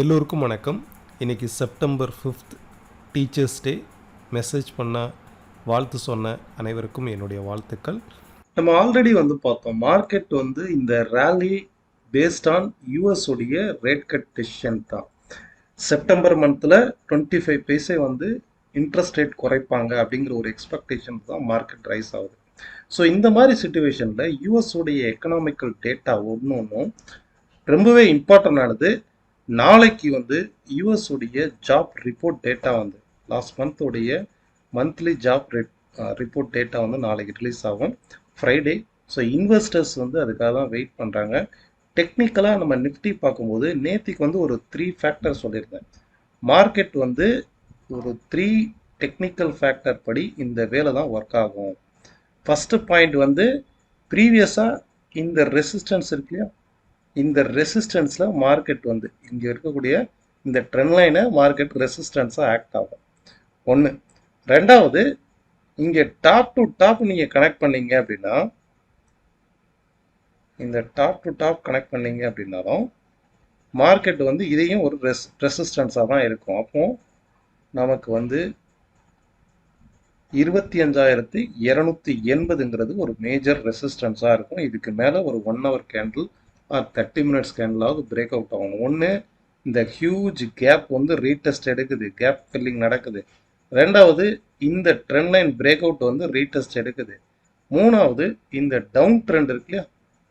எல்லோருக்கும் வணக்கம். இன்றைக்கி September fifth teachers day message பண்ண வாழ்த்து சொன்ன அனைவருக்கும் என்னுடைய வாழ்த்துக்கள். நம்ம ஆல்ரெடி வந்து பார்த்தோம் மார்க்கெட் வந்து இந்த rally based on US rate cut decision தான். செப்டம்பர் மந்தில் டுவெண்ட்டி ஃபைவ் பைசே வந்து இன்ட்ரெஸ்ட் ரேட் குறைப்பாங்க அப்படிங்கிற ஒரு எக்ஸ்பெக்டேஷன் தான் மார்க்கெட் ரைஸ் ஆகுது. ஸோ இந்த மாதிரி சுச்சுவேஷனில் யூஎஸ் எக்கனாமிக்கல் டேட்டா ஒன்று ஒன்றும் ரொம்பவே இம்பார்ட்டன்ட் ஆனது நாளைக்கு வந்து யூஎஸ் உடைய ஜாப் ரிப்போர்ட் டேட்டா வந்து லாஸ்ட் மந்த் உடைய மந்த்லி ஜாப் ரிப்போர்ட் டேட்டா வந்து நாளைக்கு ரிலீஸ் ஆகும். ஃப்ரைடே ஸோ இன்வெஸ்டர்ஸ் வந்து அதுக்காக தான் வெயிட் பண்ணுறாங்க டெக்னிக்கலாக நம்ம நிஃப்டி பார்க்கும்போது நேத்திக்கு வந்து ஒரு த்ரீ ஃபேக்டர் சொல்லியிருந்தேன். மார்க்கெட் வந்து ஒரு த்ரீ டெக்னிக்கல் ஃபேக்டர் படி இந்த வேலை தான் ஒர்க் ஆகும். ஃபஸ்ட்டு பாயிண்ட் வந்து ப்ரீவியஸாக இந்த ரெசிஸ்டன்ஸ் இருக்கு இல்லையா? இந்த ரெசிஸ்டன்ஸில் மார்க்கெட் வந்து இங்கே இருக்கக்கூடிய இந்த ட்ரெண்ட் லைனை மார்க்கெட் ரெசிஸ்டன்ஸாக ஆக்ட் ஆகும். ஒன்று ரெண்டாவது இங்கே டாப் டு டாப் நீங்கள் கனெக்ட் பண்ணீங்க அப்படின்னா இந்த டாப் டு டாப் கனெக்ட் பண்ணீங்க அப்படின்னாலும் மார்க்கெட் வந்து இதையும் ஒரு ரெஸ் ரெசிஸ்டன்ஸாக தான் இருக்கும். அப்போ நமக்கு வந்து இருபத்தி அஞ்சாயிரத்தி இரநூத்தி எண்பதுங்கிறது ஒரு மேஜர் ரெசிஸ்டன்ஸாக இருக்கும். இதுக்கு மேலே ஒரு one hour candle or thirty minutes கேண்டிலாவது break out ஆகணும் ஒன்று இந்த ஹியூஜ் கேப் வந்து ரீடெஸ்ட் எடுக்குது. கேப் ஃபில்லிங் நடக்குது. ரெண்டாவது இந்த ட்ரெண்ட் லைன் பிரேக் அவுட் வந்து ரீடெஸ்ட் எடுக்குது. மூணாவது இந்த டவுன் ட்ரெண்ட் இருக்கு இல்லையா?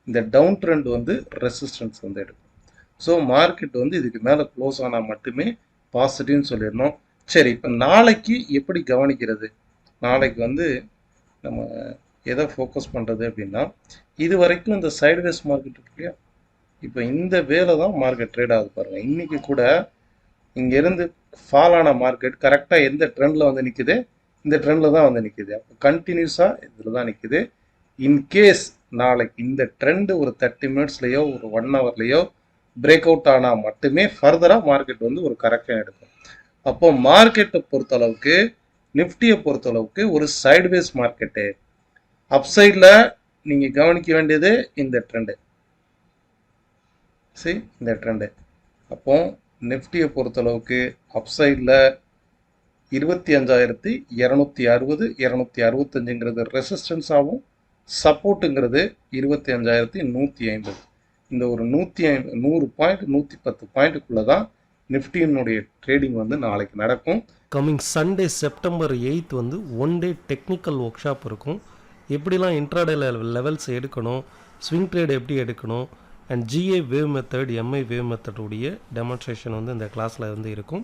இந்த டவுன் ட்ரெண்ட் வந்து ரெசிஸ்டன்ஸ் வந்து எடுக்கும். ஸோ மார்க்கெட் வந்து இதுக்கு மேலே க்ளோஸ் ஆனால் மட்டுமே பாசிட்டிவ்னு சொல்லிடணும். சரி இப்போ நாளைக்கு எப்படி கவனிக்கிறது? நாளைக்கு வந்து நம்ம எதை ஃபோக்கஸ் பண்ணுறது அப்படின்னா இது வரைக்கும் இந்த சைடுவேஸ் மார்க்கெட் இருக்கு இல்லையா? இப்போ இந்த வேலை தான் மார்க்கெட் ட்ரேட் ஆகுது பாருங்கள் இன்றைக்கி கூட இங்கேருந்து ஃபால் ஆன மார்க்கெட் கரெக்டாக எந்த ட்ரெண்டில் வந்து நிற்குது இந்த ட்ரெண்டில் தான் வந்து நிற்குது அப்போ கண்டினியூஸாக இதில் தான் நிற்குது இன்கேஸ் நாளைக்கு இந்த ட்ரெண்டு ஒரு தேர்ட்டி மினிட்ஸ்லேயோ ஒரு ஒன் ஹவர்லேயோ பிரேக் அவுட் ஆனால் மட்டுமே ஃபர்தராக மார்க்கெட் வந்து ஒரு கரெக்டாக எடுக்கும். அப்போ மார்க்கெட்டை பொறுத்தளவுக்கு நிஃப்டியை பொறுத்தளவுக்கு ஒரு சைட்வேஸ் மார்க்கெட்டு அப்சைடில் நீங்கள் கவனிக்க வேண்டியது இந்த ட்ரெண்டு சி இந்த ட்ரெண்டு அப்போ நிஃப்டியை பொறுத்தளவுக்கு அப்சைடில் இருபத்தி அஞ்சாயிரத்தி இரநூத்தி அறுபது இரநூத்தி அறுபத்தஞ்சுங்கிறது ரெசிஸ்டன்ஸாகவும் சப்போர்ட்டுங்கிறது இருபத்தி அஞ்சாயிரத்தி நூற்றி ஐம்பது. இந்த ஒரு நூற்றி ஐம்பது நூறு பாயிண்ட் நூற்றி பத்து பாயிண்ட்டுக்குள்ளே தான் நிஃப்டியினுடைய ட்ரேடிங் வந்து நாளைக்கு நடக்கும். கம்மிங் சண்டே செப்டம்பர் எயித் வந்து one day technical workshop இருக்கும். எப்படிலாம் இன்ட்ராடே லெவல்ஸ் எடுக்கணும் ஸ்விங் ட்ரேட் எப்படி எடுக்கணும் and GA wave method MI wave மெத்தடுடைய demonstration வந்து இந்த கிளாஸில் வந்து இருக்கும்.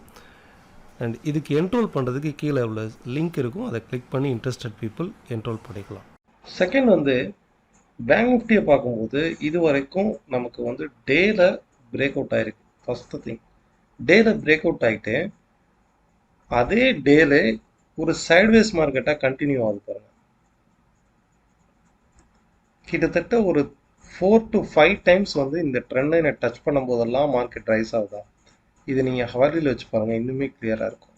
அண்ட் இதுக்கு என்ரோல் பண்ணுறதுக்கு கீழே உள்ள லிங்க் இருக்கும். அதை கிளிக் பண்ணி இன்ட்ரெஸ்டட் பீப்புள் என்ரோல் பண்ணிக்கலாம். செகண்ட் வந்து பேங்க் நிஃப்டியை பார்க்கும்போது இது வரைக்கும் நமக்கு வந்து டேல பிரேக் அவுட் ஆயிருக்கு. ஃபஸ்ட்டு திங் டேல பிரேக் அவுட் ஆகிட்டு அதே டேல ஒரு சைட்வேஸ் மார்க்கெட்டாக கண்டினியூ ஆகுது பாருங்க. கிட்டத்தட்ட ஒரு ஃபோர் டு ஃபைவ் டைம்ஸ் வந்து இந்த ட்ரெண்ட் லைனை டச் பண்ணும் போதெல்லாம் மார்க்கெட் ரைஸ் ஆகுதா? இது நீங்கள் ஹவர்லியில் வச்சு பாருங்கள் இன்னுமே கிளியராக இருக்கும்.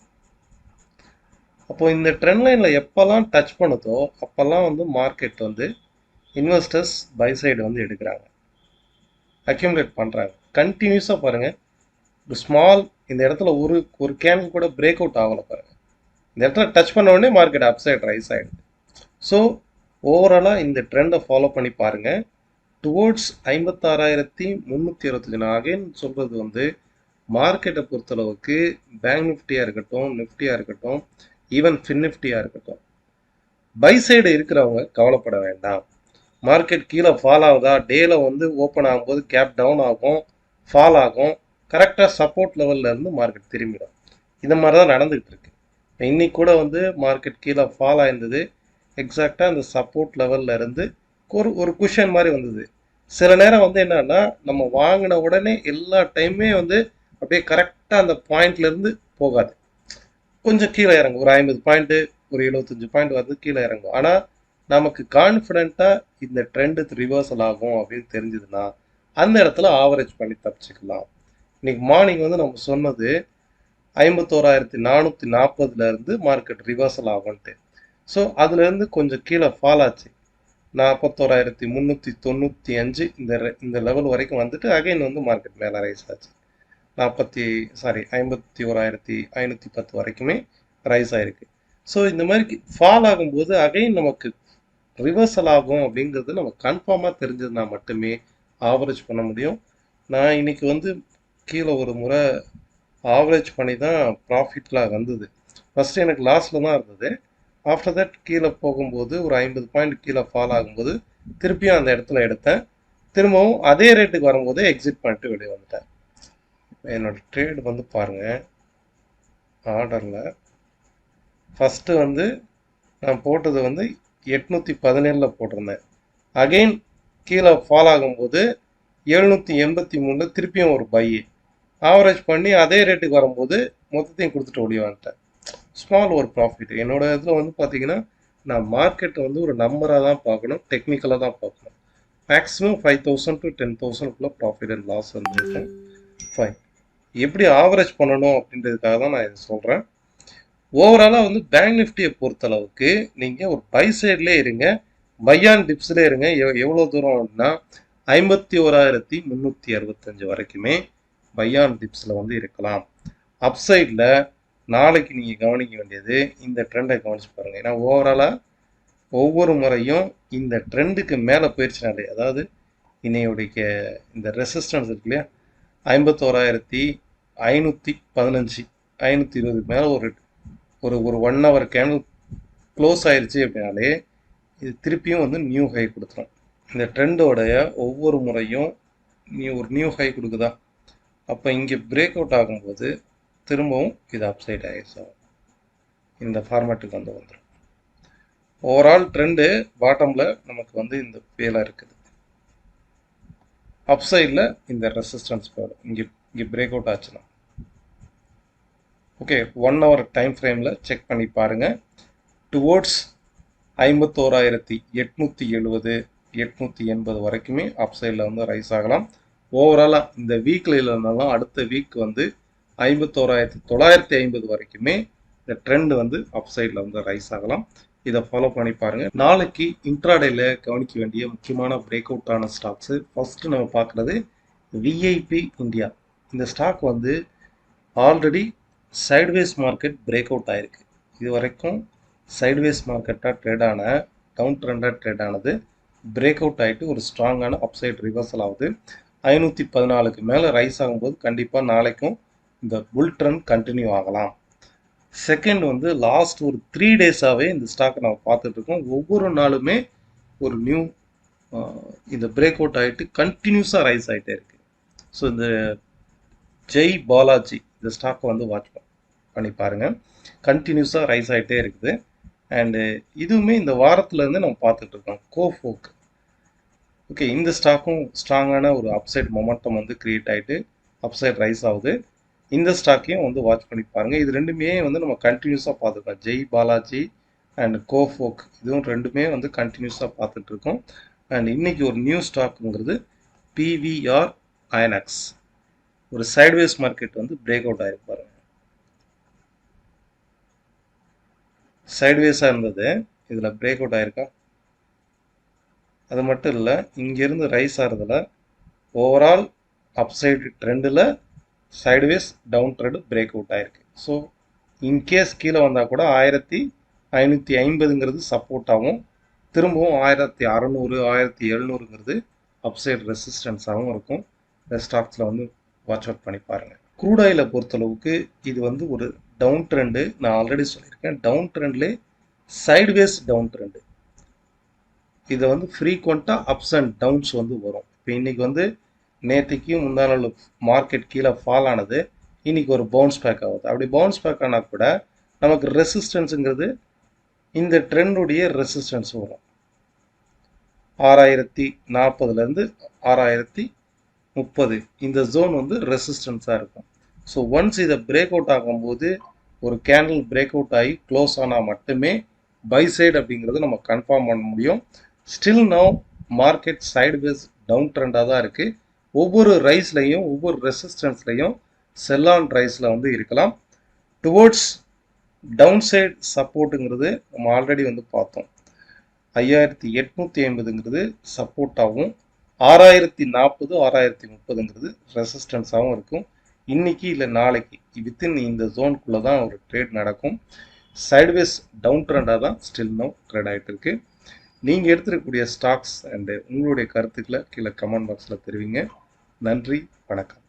அப்போது இந்த ட்ரெண்ட் லைனில் எப்போல்லாம் டச் பண்ணுதோ அப்போல்லாம் வந்து மார்க்கெட் வந்து இன்வெஸ்டர்ஸ் பை சைடு வந்து எடுக்கிறாங்க. அக்யூமுலேட் பண்ணுறாங்க கண்டினியூஸாக பாருங்கள் ஒரு ஸ்மால் இந்த இடத்துல ஒரு ஒரு கேன் கூட பிரேக் அவுட் ஆகலை பாருங்கள் இந்த இடத்துல டச் பண்ண உடனே மார்க்கெட் அப்சைட் ரைஸ் ஆகிடுது ஸோ ஓவராலாக இந்த ட்ரெண்டை ஃபாலோ பண்ணி பாருங்கள் டுவோர்ட்ஸ் ஐம்பத்தாறாயிரத்தி முந்நூற்றி அறுபத்தஞ்சு நான் அகைன் சொல்கிறது வந்து மார்க்கெட்டை பொறுத்தளவுக்கு பேங்க் நிஃப்டியாக இருக்கட்டும் நிஃப்டியாக இருக்கட்டும் ஈவன் ஃபின் நிஃப்டியாக இருக்கட்டும். பை சைடு இருக்கிறவங்க கவலைப்பட வேண்டாம். மார்க்கெட் கீழே ஃபால் ஆகுதா? டேல வந்து ஓப்பன் ஆகும்போது கேப் டவுன் ஆகும் ஃபால் ஆகும். கரெக்டாக சப்போர்ட் லெவலில் இருந்து மார்க்கெட் திரும்பிடும். இந்த மாதிரி தான் நடந்துகிட்டு இருக்கு. இன்னைக்கு கூட வந்து மார்க்கெட் கீழே ஃபால் ஆயிருந்தது. எக்ஸாக்டாக அந்த சப்போர்ட் லெவலில் இருந்து ஒரு ஒரு குஷன் மாதிரி வந்தது. சில நேரம் வந்து என்னன்னா நம்ம வாங்கின உடனே எல்லா டைமே வந்து அப்படியே கரெக்டாக அந்த பாயிண்ட்ல இருந்து போகாது. கொஞ்சம் கீழே இறங்கும். ஒரு ஐம்பது பாயிண்ட்டு ஒரு எழுபத்தஞ்சு பாயிண்ட் வந்து கீழே இறங்கும். ஆனால் நமக்கு கான்ஃபிடென்ட்டாக இந்த ட்ரெண்டு ரிவர்சல் ஆகும் அப்படின்னு தெரிஞ்சதுன்னா அந்த இடத்துல ஆவரேஜ் பண்ணி தப்பிச்சுக்கலாம். இன்னைக்கு மார்னிங் வந்து நம்ம சொன்னது ஐம்பத்தோராயிரத்தி நானூற்றி நாற்பதுலேருந்து மார்க்கெட் ரிவர்சல் ஆகும்ன்ட்டு. ஸோ அதுலேருந்து கொஞ்சம் கீழே ஃபால் ஆச்சு. நாற்பத்தோராயிரத்தி முந்நூற்றி தொண்ணூற்றி அஞ்சு இந்த இந்த லெவல் வரைக்கும் வந்துட்டு அகைன் வந்து மார்க்கெட் மேலே ரைஸ் ஆச்சு. நாற்பத்தி சாரி ஐம்பத்தி ஓராயிரத்தி ஐநூற்றி பத்து வரைக்குமே ரைஸ் ஆயிருக்கு. ஸோ இந்த மாதிரி ஃபால் ஆகும்போது அகைன் நமக்கு ரிவர்சல் ஆகும் அப்படிங்கிறது நம்ம கன்ஃபார்மாக தெரிஞ்சதுனா மட்டுமே ஆவரேஜ் பண்ண முடியும். நான் இன்னைக்கு வந்து கீழே ஒரு முறை ஆவரேஜ் பண்ணி தான் ப்ராஃபிட்லாம் வந்தது. ஃபஸ்ட்டு எனக்கு லாஸில் தான் இருந்தது. ஆஃப்டர் தட் கீழே போகும்போது ஒரு ஐம்பது பாயிண்ட் கீழே ஃபால் ஆகும்போது திருப்பியும் அந்த இடத்துல எடுத்தேன். திரும்பவும் அதே ரேட்டுக்கு வரும்போது எக்ஸிட் பண்ணிட்டு வெளியே வந்துட்டேன். என்னோட ட்ரேடு வந்து பாருங்கள் ஆர்டரில் ஃபஸ்ட்டு வந்து நான் போட்டது வந்து எட்நூற்றி பதினேழில் போட்டிருந்தேன். அகெயின் கீழே ஃபால் ஆகும்போது எழுநூற்றி எண்பத்தி மூணில் திருப்பியும் ஒரு பை ஆவரேஜ் பண்ணி அதே ரேட்டுக்கு வரும்போது மொத்தத்தையும் கொடுத்துட்டு ஓடி வந்துட்டேன். ஸ்மால் ஒரு ப்ராஃபிட் என்னோட இதில் வந்து பார்த்தீங்கன்னா நான் மார்க்கெட்டை வந்து ஒரு நம்பராக தான் பார்க்கணும். டெக்னிக்கலாக தான் பார்க்கணும். Maximum five thousand to ten தௌசண்ட்குள்ளே profit and loss வந்துருக்கேன் ஃபைன் எப்படி ஆவரேஜ் பண்ணணும் அப்படின்றதுக்காக தான் நான் இதை சொல்கிறேன் ஓவராலாக வந்து பேங்க் நிஃப்டியை பொறுத்தளவுக்கு நீங்கள் ஒரு பை சைட்லேயே இருங்க. பையான் டிப்ஸ்லேயே இருங்க. எவ்வளோ தூரம் அப்படின்னா ஐம்பத்தி ஓராயிரத்தி முந்நூற்றி அறுபத்தஞ்சு வரைக்குமே பையான் டிப்ஸில் வந்து இருக்கலாம். அப்சைடில் நாளைக்கு நீங்கள் கவனிக்க வேண்டியது இந்த ட்ரெண்டை கவனிச்சு பாருங்கள் ஏன்னா ஓவராலாக ஒவ்வொரு முறையும் இந்த ட்ரெண்டுக்கு மேலே போயிடுச்சுனாலே அதாவது இன்னையுடைய இந்த ரெசிஸ்டன்ஸ் இருக்கு இல்லையா? ஐம்பத்தோராயிரத்தி ஐநூற்றி பதினஞ்சு ஐநூற்றி இருபதுக்கு மேலே ஒரு ஒரு ஒரு ஒன் ஹவர் கேண்டில் க்ளோஸ் ஆயிடுச்சு அப்படின்னாலே இது திருப்பியும் வந்து நியூ ஹை கொடுத்துரும். இந்த ட்ரெண்டோடைய ஒவ்வொரு முறையும் நீ ஒரு நியூ ஹை கொடுக்குதா? அப்போ இங்கே பிரேக் அவுட் ஆகும்போது திரும்பவும் இது அப்சைட் ஆயிடுச்சு. இந்த ஃபார்மேட்டுக்கு வந்து வந்துடும் ஓவரால் ட்ரெண்டு பாட்டமில் நமக்கு வந்து இந்த வேலாக இருக்குது. அப்சைடில் இந்த ரெசிஸ்டன்ஸ் போயிடும் இங்கே இங்கே பிரேக் அவுட் ஆச்சுன்னா. ஓகே ஒன் ஹவர் டைம் ஃப்ரேமில் செக் பண்ணி பாருங்கள் டுவோர்ட்ஸ் ஐம்பத்தோராயிரத்தி எட்நூற்றி எழுபது எட்நூற்றி எண்பது வரைக்குமே அப்சைடில் வந்து ரைஸ் ஆகலாம். ஓவராலாக இந்த வீக்கில் இல்லைனாலும் அடுத்த வீக் வந்து ஐம்பத்தோராயிரத்தி தொள்ளாயிரத்தி ஐம்பது வரைக்குமே இந்த ட்ரெண்ட் வந்து அப்சைடில் வந்து ரைஸ் ஆகலாம். இதை ஃபாலோ பண்ணி பாருங்கள் நாளைக்கு இன்ட்ராடேல கவனிக்க வேண்டிய முக்கியமான பிரேக் அவுட் ஆன ஸ்டாக்ஸு ஃபஸ்ட்டு நம்ம பார்க்குறது விஐபி இந்தியா இந்த ஸ்டாக் வந்து already sideways market break out ஆயிருக்கு. இது வரைக்கும் சைட்வேஸ் மார்க்கெட்டாக ட்ரேட் ஆன டவுன் ட்ரெண்டாக ட்ரேட் ஆனது பிரேக் அவுட் ஆகிட்டு ஒரு ஸ்ட்ராங்கான அப்சைட் ரிவர்சல் ஆகுது. ஐநூற்றி பதினாலுக்கு மேலே ரைஸ் ஆகும்போது கண்டிப்பாக நாளைக்கும் இந்த புல் ட்ரெண்ட் கண்டினியூ ஆகலாம். செகண்ட் வந்து லாஸ்ட் ஒரு த்ரீ டேஸாகவே இந்த ஸ்டாக்கை நம்ம பார்த்துட்டு இருக்கோம். ஒவ்வொரு நாளுமே ஒரு நியூ இந்த பிரேக் அவுட் ஆகிட்டு கண்டினியூஸாக ரைஸ் ஆகிட்டே இருக்கு. ஸோ இந்த ஜெய் பாலாஜி இந்த ஸ்டாக்கை வந்து வாட்ச் பண்ணி பாருங்கள் கண்டினியூஸாக ரைஸ் ஆகிட்டே இருக்குது. அண்டு இதுவுமே இந்த வாரத்துலேருந்து நம்ம பார்த்துட்டு இருக்கோம். கோஃபோக் ஓகே இந்த ஸ்டாக்கும் ஸ்ட்ராங்கான ஒரு அப்சைட் மொமெண்டம் வந்து க்ரியேட் ஆகிட்டு அப்சைட் ரைஸ் ஆகுது. இந்த ஸ்டாக்கையும் வந்து வாட்ச் பண்ணி பாருங்கள் இது ரெண்டுமே வந்து நம்ம கண்டினியூஸாக பார்த்துருக்கோம் ஜெய் பாலாஜி அண்ட் கோஃபோக் இதுவும் ரெண்டுமே வந்து கண்டினியூஸாக பார்த்துட்டு இருக்கோம். அண்ட் இன்னைக்கு ஒரு நியூ ஸ்டாக்குங்கிறது பிவிஆர் ஐனக்ஸ் ஒரு சைட்வேஸ் மார்க்கெட் வந்து பிரேக் அவுட் ஆயிருக்கு பாருங்க. சைட்வேஸாக இருந்தது. இதில் பிரேக் அவுட் ஆயிருக்கா? அது மட்டும் இல்லை இங்கேருந்து ரைஸ் ஆகிறதுல ஓவரால் அப்சைடு ட்ரெண்டில் sideways down trend break out ஆயிருக்கு ஸோ இன்கேஸ் கீழே வந்தால் கூட ஆயிரத்தி ஐநூற்றி ஐம்பதுங்கிறது சப்போர்ட் ஆகும். திரும்பவும் ஆயிரத்தி அறநூறு ஆயிரத்தி எழுநூறுங்கிறது அப்சைட் ரெசிஸ்டன்ஸாகவும் இருக்கும். இந்த ஸ்டாக்ஸில் வந்து வாட்ச் அவுட் பண்ணி பாருங்கள் க்ரூட் ஆயிலை பொறுத்தளவுக்கு இது வந்து ஒரு டவுன் ட்ரெண்டு நான் ஆல்ரெடி சொல்லியிருக்கேன். டவுன் ட்ரெண்ட்லே சைட்வேஸ் டவுன் ட்ரெண்டு இதை வந்து ஃப்ரீக்வெண்ட்டாக அப்ஸ் அண்ட் டவுன்ஸ் வந்து வரும். இப்போ இன்றைக்கி வந்து நேற்றுக்கும் முந்தா நாள் மார்க்கெட் கீழே ஃபால் ஆனது இன்றைக்கி ஒரு பவுன்ஸ் பேக் ஆகுது. அப்படி பவுன்ஸ் பேக் ஆனால் கூட நமக்கு ரெசிஸ்டன்ஸுங்கிறது இந்த ட்ரெண்டுடைய ரெசிஸ்டன்ஸ் வரும். ஆறாயிரத்தி நாற்பதுலேருந்து ஆறாயிரத்தி முப்பது இந்த ஜோன் வந்து ரெசிஸ்டன்ஸாக இருக்கும். ஸோ ஒன்ஸ் இதை பிரேக் அவுட் ஆகும்போது ஒரு கேண்டில் பிரேக் அவுட் ஆகி க்ளோஸ் ஆனால் மட்டுமே பை சைடு அப்படிங்கிறது நம்ம கன்ஃபார்ம் பண்ண முடியும். Still now market sideways down ட்ரெண்டாக தான் இருக்குது ஒவ்வொரு ரைஸ்லையும் ஒவ்வொரு ரெசிஸ்டன்ஸ்லையும் செல்லான் ரைஸில் வந்து இருக்கலாம். டுவோர்ட்ஸ் டவுன் சைட் சப்போர்ட்டுங்கிறது நம்ம ஆல்ரெடி வந்து பார்த்தோம். ஐயாயிரத்தி எட்நூற்றி ஐம்பதுங்கிறது சப்போர்ட்டாகவும் ஆறாயிரத்தி நாற்பது ஆறாயிரத்தி முப்பதுங்கிறது ரெசிஸ்டன்ஸாகவும் இருக்கும். இன்னைக்கு இல்லை நாளைக்கு வித்தின் இந்த ஜோனுக்குள்ளே தான் ஒரு ட்ரேட் நடக்கும். சைட்வேஸ் டவுன் ட்ரெண்டாக தான் ஸ்டில் நோ ட்ரேட் ஆகிட்டு இருக்கு நீங்கள் எடுத்துருக்கக்கூடிய ஸ்டாக்ஸ் அண்டு உங்களுடைய கருத்துக்களை கீழே கமெண்ட் பாக்ஸில் தெரிவிங்க. நன்றி வணக்கம்.